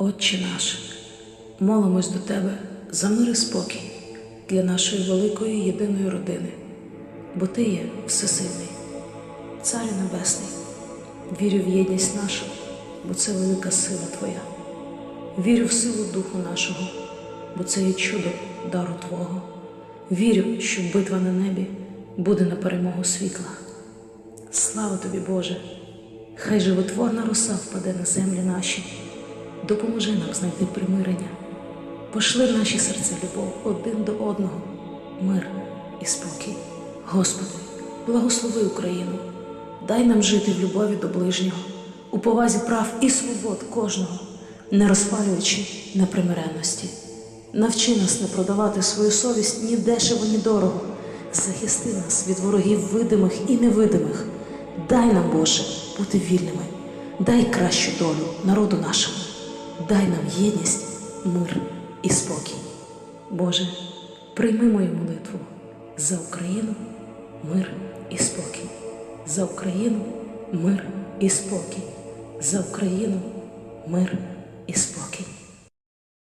Отче наш, молимось до Тебе за мир і спокій для нашої великої єдиної родини, бо Ти є всесильний, Царю Небесний, вірю в єдність нашу, бо це велика сила Твоя. Вірю в силу Духу нашого, бо це є чудо дару Твого. Вірю, що битва на небі буде на перемогу світла. Слава тобі, Боже! Хай животворна роса впаде на землі наші, допоможи нам знайти примирення, пошли в наші серця любов один до одного, мир і спокій. Господи, благослови Україну, дай нам жити в любові до ближнього, у повазі прав і свобод кожного, не розпалюючи непримиренності. Навчи нас не продавати свою совість ні дешево, ні дорого. Захисти нас від ворогів видимих і невидимих. Дай нам, Боже, бути вільними, дай кращу долю народу нашому, дай нам єдність, мир і спокій. Боже, прийми мою молитву за Україну, мир і спокій, за Україну, мир і спокій, за Україну, мир.